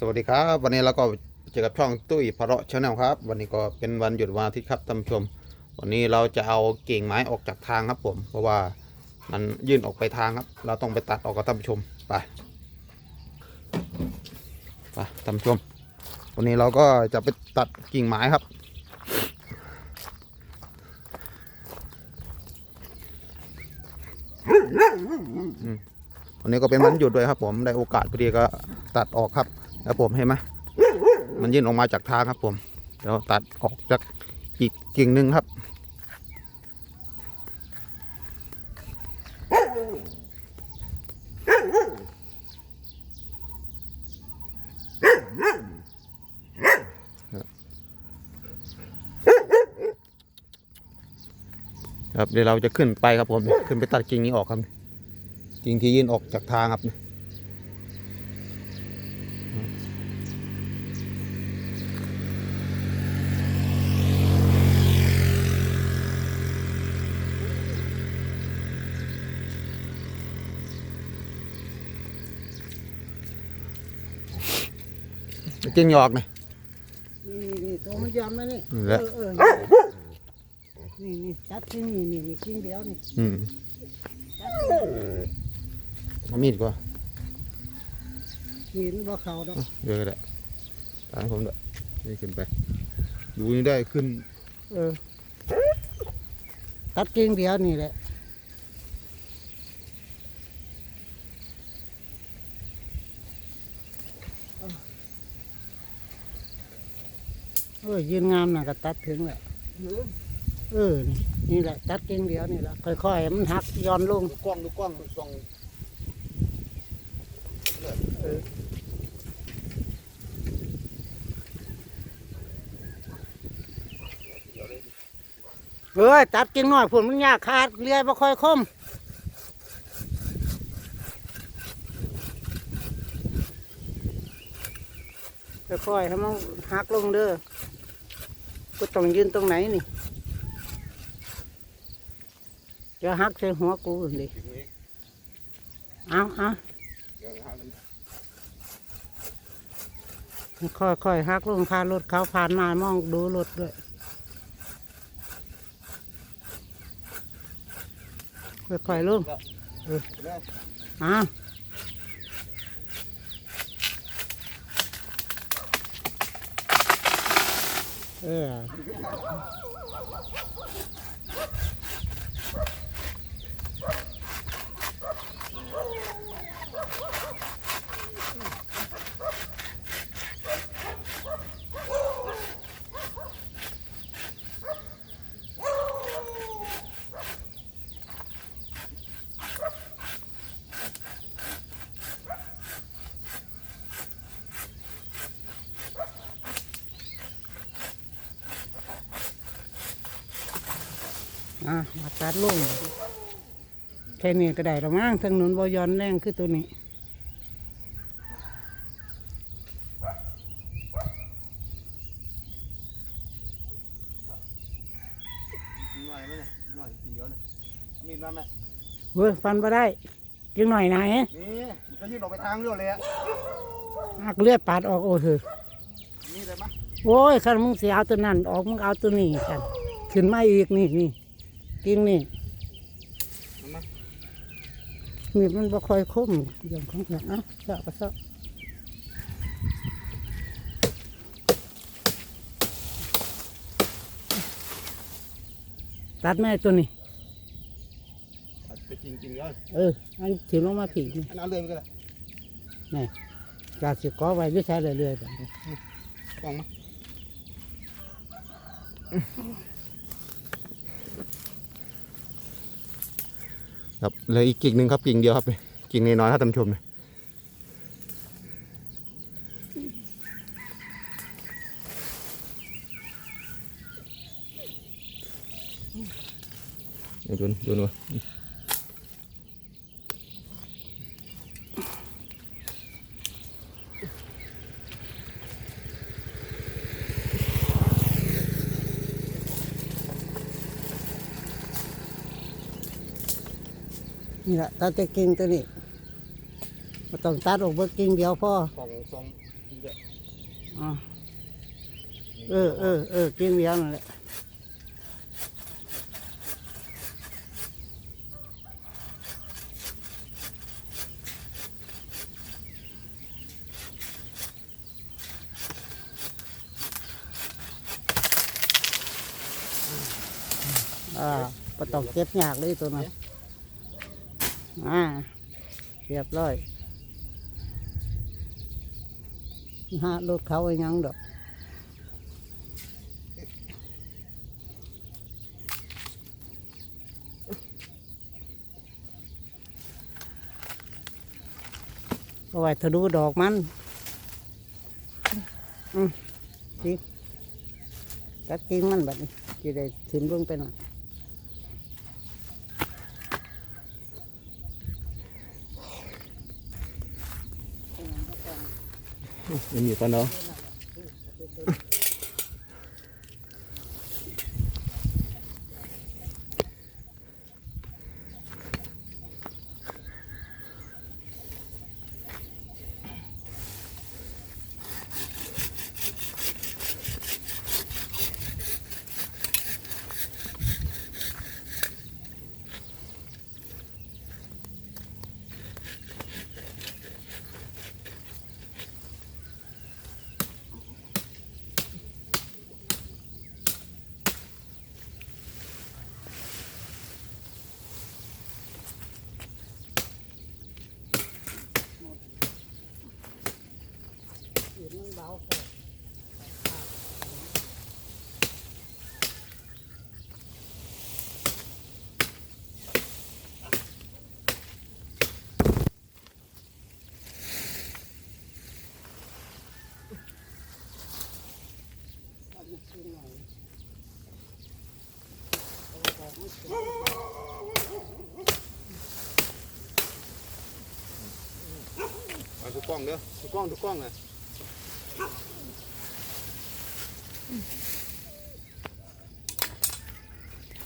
สวัสดีครับ วันนี้เราก็เจอกับช่องตุ้ยพระเราะชาแนลครับ วันนี้ก็เป็นวันหยุดวันอาทิตย์ครับท่านผู้ชม วันนี้เราจะเอากิ่งไม้ออกจากทางครับผม เพราะว่ามันยื่นออกไปทางครับ เราต้องไปตัดออกกับท่านผู้ชมไปไปท่านผู้ชม วันนี้เราก็จะไปตัดกิ่งไม้ครับวันนี้ก็เป็นวันหยุดด้วยครับ ผมได้โอกาสพอดีก็ตัดออกครับ แล้วผมเห็นไหมมันยื่นออกมาจากทางครับผมเดี๋ยวตัดออกจากอีกกิ่งหนึ่งครับ ครับเดี๋ยวเราจะขึ้นไปครับผม ขึ้นไปตัดกิ่งนี้ออกครับ กิ่งที่ยื่นออกจากทางครับ กิ่งหยอกนี่นี่นี่นี่ตัวมันยอมไหมนี่นี่แหละเออเออนี่นี่จับที่นี่นี่นี่กิ้งเดียวนี่อืมจับที่นี่เอามีดก็หินบ่เขาดอกเยอะก็ได้ตามผมด้วยนี่ขึ้นไป ดูนี่ได้ขึ้น เออตัดกิ้งเดียวนี่แหละ ออยืนงามน่ะก็ตัดถึงแหละเออนี่นี่แหละ ตัดกิ้งเดียวนี่แหละค่อยๆให้มันหักย้อนลงดูกล้องดูกล้องส่องเอ้ยตัดกิ่งน้อยผลมันยากขาดเลียบ่ค่อยคมค่อยๆให้มันหักลงเด้อ ก็ต้องยืนตรงไหนนี่จะหักใส่หัวกูดิเอาเอาค่อยๆหักลงพารถเขาผ่านมามองดูรถด้วยค่อยๆลงเอออะ เออ อะมาตัดลงแค่นี้ก็ได้และมั้งทางนู้นบย้อนแรงคือตัวนี้หน่อยไหมเนี่ยหน่อยกิ่งเดียวเนี่ยมีดมาไหมเว้ยฟันมาได้จังหน่อยไหนนี่มันก็ยื่นออกไปทางเดียวเลยอะหักเลือดปาดออกโอ้เถอะมีเลยมั้ยโอ้ยคันมึงเสียเอาตัวนั้นออกมึงเอาตัวนี้กันขึ้นมาอีกนี่นี่ กิ่งนี่เอามามีดมันบ่ค่อยคมอย่างของอย่างอะเสาะก็เสาะตัดแม่ตัวนี้ตัดไปกิ่งกิ่งเดียวเอออันถือลงมาผีนี่อันนั้นเลยมันก็ได้นี่กาสิก้อไว้ด้วยใช้เรื่อยๆแบบกล้องมา ครับเหลยอีกกิ่งหนึ่งครับกิ่งเดียวครับกิ่งน้อยๆครับท่านผู้ชมดูดูดู นี่แหละตัดแต่กิ่งตัวนี้ไม่ต้องตัดออกเบิกกิ่งเดียวพอสองสองกิ่งอะอ๋อเออเออเออกิ่งเดียวนั่นแหละอ่าปต้องเก็บยากเลยตัวนั้น อ่าเรียบร้อยฮะรถเขาไอ้ยังดอกเอาไว้ทะลุดอกมัน อืมจริงตัดกิ่งมันแบบนี้จะได้ถึงลงไปหน่อย ไม่มีกันเนาะ เอาทุกกล้องเด้ อทุกกล้อง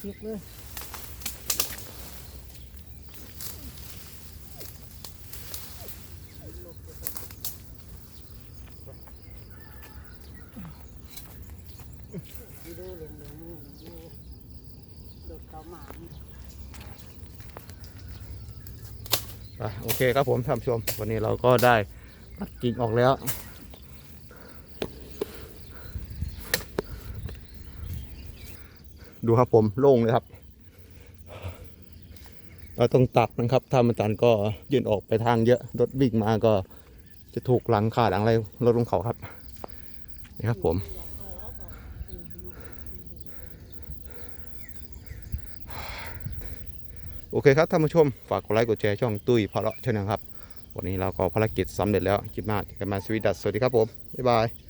ทุกกล้องเลยคลิกเลยดูเหลืองดูรถเขาหมาอะโอเคครับผมท่านผู้ชม วันนี้เราก็ได้ตัดกิ่งออกแล้ว ดูครับผมโล่งเลยครับ เราต้องตัดนะครับ ถ้ามันตันก็ยื่นออกไปทางเยอะ รถวิ่งมาก็จะถูกหลังขาดหลังอะไรรถลงเขาครับ นี่ครับผมโอเคครับท่านผู้ชม ฝากกดไลค์กดแชร์ช่องตุ้ยพาเลาะชนะครับ วันนี้เราก็ภารกิจสำเร็จแล้วคลิปหน้าเจอกันมาสวีดัสสวัสดีครับผม บ๊ายบาย